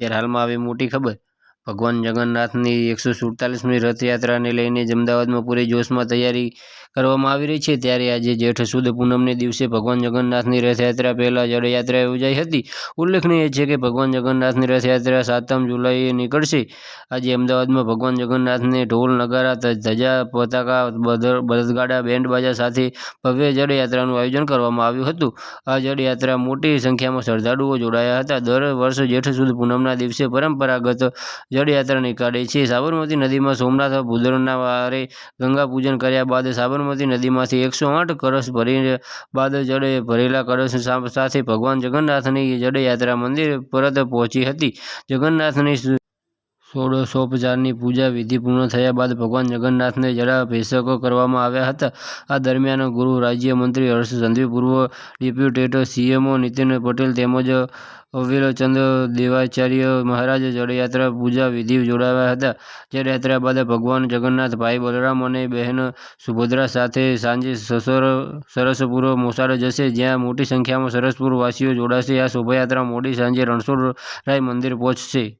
ત્યારે હાલમાં આવી મોટી ખબર. ભગવાન જગન્નાથની એકસો સુડતાલીસમી રથયાત્રાને લઈને જ અમદાવાદમાં પૂરી જોશમાં તૈયારી કરવામાં આવી રહી છે. ત્યારે આજે જેઠ સુદ પૂનમને દિવસે ભગવાન જગન્નાથની રથયાત્રા પહેલાં જળયાત્રા યોજાઈ હતી. ઉલ્લેખનીય છે કે ભગવાન જગન્નાથની રથયાત્રા સાતમ જુલાઈએ નીકળશે. આજે અમદાવાદમાં ભગવાન જગન્નાથને ઢોલ, નગારા ધજા, પતાકા બળદગાડા બેન્ડ બાજા સાથે ભવ્ય જળયાત્રાનું આયોજન કરવામાં આવ્યું હતું. આ જળયાત્રા મોટી સંખ્યામાં શ્રદ્ધાળુઓ જોડાયા હતા. દર વર્ષે જેઠ સુદ પૂનમના દિવસે પરંપરાગત જળયાત્રા નીકાળે છે. સાબરમતી નદીમાં સોમનાથ ભૂદરના વારે ગંગા પૂજન કર્યા બાદ સાબરમતી નદીમાંથી એકસો આઠ કળશ ભરી બાદ જડે ભરેલા કળશ સાથે ભગવાન જગન્નાથની જડયાત્રા મંદિર પરત પહોંચી હતી. જગન્નાથની ષોડશોપચારની પૂજા વિધિ પૂર્ણ થયા બાદ ભગવાન જગન્નાથને જળાભિષેક કરવામાં આવ્યા હતા. આ દરમિયાન ગૃહ રાજ્યમંત્રી હર્ષ સંઘવી, પૂર્વ ડેપ્યુટેટ સીએમઓ નીતિન પટેલ તેમજ અવિલચંદ દેવાચાર્ય મહારાજ જળયાત્રા પૂજા વિધિ જોડાયા હતા. જળયાત્રા બાદ ભગવાન જગન્નાથ, ભાઈ બલરામ અને બહેન સુભદ્રા સાથે સાંજે સસર સરસપુર મોસાળ જશે, જ્યાં મોટી સંખ્યામાં સરસપુર વાસીઓ જોડાશે. આ શોભાયાત્રા મોડી સાંજે રણછોડરાય મંદિર પહોંચશે.